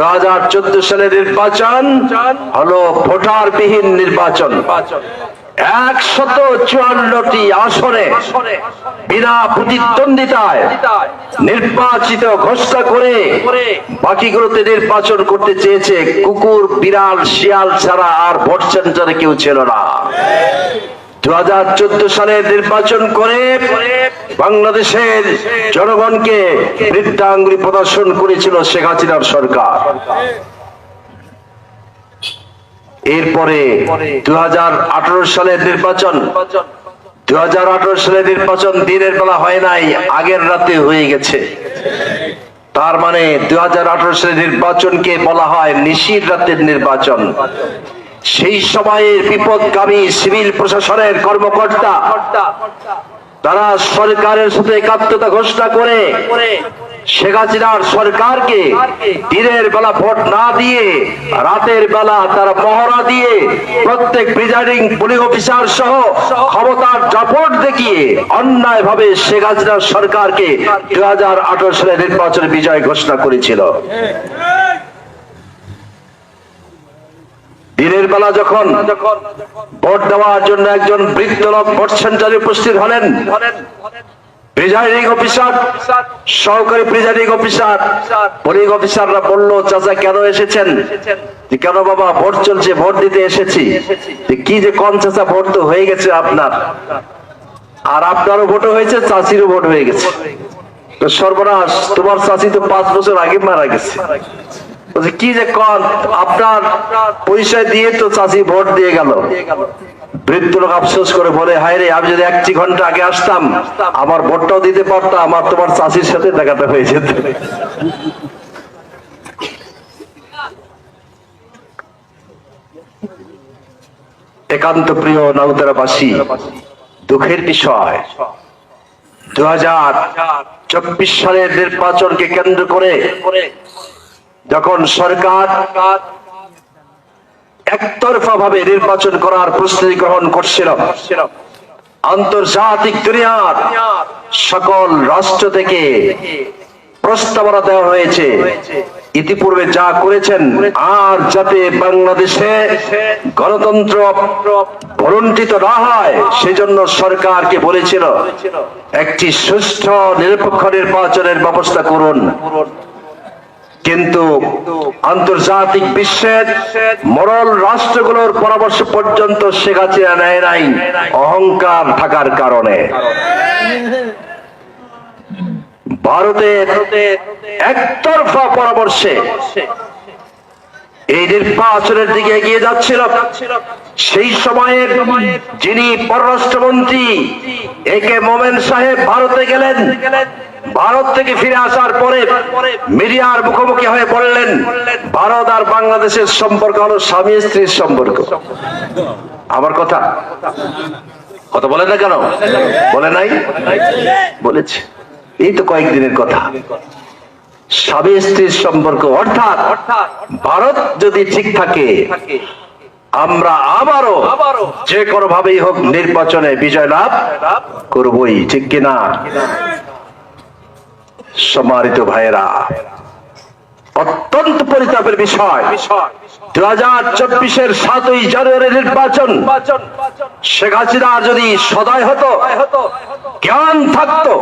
দু হাজার চোদ্দ সালের নির্বাচন হলো ভোটারবিহীন নির্বাচন। একশত চুয়ান্নটি আসনে বিনা প্রতিদ্বন্দ্বিতায় নির্বাচিত ঘোষণা করে বাকিগুলোতে নির্বাচন করতে চেয়েছে কুকুর, বিড়াল, শিয়াল ছাড়া আর ভোট সেন্টারে কেউ ছিল না। দু হাজার চোদ্দ সালের নির্বাচন করে বাংলাদেশের জনগণকে বৃদ্ধাঙ্গুলি প্রদর্শন করেছিল শেখ হাসিনার সরকার। এরপরে দু সালের নির্বাচন দুই হাজার আঠারো সালের নির্বাচন দিনের বেলা হয় নাই, আগের রাতে হয়ে গেছে। তার মানে দু হাজার আঠারো সালের নির্বাচনকে বলা হয় নিশির রাতের নির্বাচন। সেই সময়ের বিপদগামী সিভিল প্রশাসনের কর্মকর্তা, তারা সরকারের সাথে একাত্মতা ঘোষণা করে শেখ হাসিনার সরকারকে দিনের বেলা ভোট না দিয়ে, রাতের বেলা তারা মহড়া দিয়ে প্রত্যেক প্রিজাইডিং পুলিশ অফিসার সহ ক্ষমতার জাপট দেখিয়ে অন্যায় ভাবে শেখ হাসিনার সরকারকে দু হাজার আঠারো সালে নির্বাচনে বিজয় ঘোষণা করেছিল। দিনের বেলা যখন ভোট দেওয়ার জন্য একজন বৃদ্ধ লোক ভোট সেন্টারে উপস্থিত হলেন কি যে কম ভোট তো হয়ে গেছে আপনার। আর আপনারও ভোট হয়েছে চাষিরও ভোট হয়ে গেছে। সর্বনাশ, তোমার চাষি তো পাঁচ বছর আগে মারা গেছে। কি যে কন আপনার পয়সা দিয়ে তো চাষি ভোট দিয়ে গেল। বৃদ্ধ লোক আফসোস করে বলে, হায় রে, আমি যদি একটি ঘণ্টা আগে আসতাম, আমার ভোটটাও দিতে পারতাম আমার তোমার চাষির সাথে দেখাটা হয়ে যেত। একান্ত প্রিয় নৌতারাবাসী দুঃখের বিষয় দু হাজার চব্বিশ সালের নির্বাচনকে কেন্দ্র করে যখন সরকার একতরফা ভাবে নির্বাচন করার প্রস্তুতি গ্রহণ করছিল, আন্তর্জাতিক দুনিয়ার সকল রাষ্ট্র থেকে প্রস্তাবনা দেওয়া হয়েছে। ইতিপূর্বে যা করেছেন, আর যাতে বাংলাদেশে গণতন্ত্র ভরণ্ঠিত না হয়, সেজন্য সরকারকে বলেছিল, একটি সুষ্ঠু নিরপেক্ষ নির্বাচনের ব্যবস্থা করুন। কিন্তু আন্তর্জাতিক বিশ্বের মরল রাষ্ট্রগুলোর পরামর্শ পর্যন্ত শেখ নেয় নাই, অহংকার থাকার কারণে। ভারতের একতরফা পরামর্শে এই নির্বাচনের দিকে এগিয়ে যাচ্ছিল। সেই সময়ের যিনি পররাষ্ট্রমন্ত্রী, এ কে মোমেন সাহেব ভারতে গেলেন। ভারত থেকে ফিরে আসার পরে মিডিয়ার মুখোমুখি হয়ে বললেন, ভারত আর বাংলাদেশের সম্পর্ক হলো স্বামী স্ত্রীর সম্পর্ক। আমার কথা কথা বলে না কেন? বলে নাই? বলেছে। এই তো কয়েকদিনের কথা। স্বামী স্ত্রীর সম্পর্ক, অর্থাৎ ভারত যদি ঠিক থাকে, আমরা আবারও যে কোনো ভাবেই হোক নির্বাচনে বিজয় লাভ করবই, ঠিক কিনা? সম্মানিত ভাইয়েরা, অত্যন্ত পরিতাপের বিষয়। দু হাজার চব্বিশের সাতই জানুয়ারি নির্বাচন, শেখ হাসিনা যদি সদায় হতো, জ্ঞান থাকতো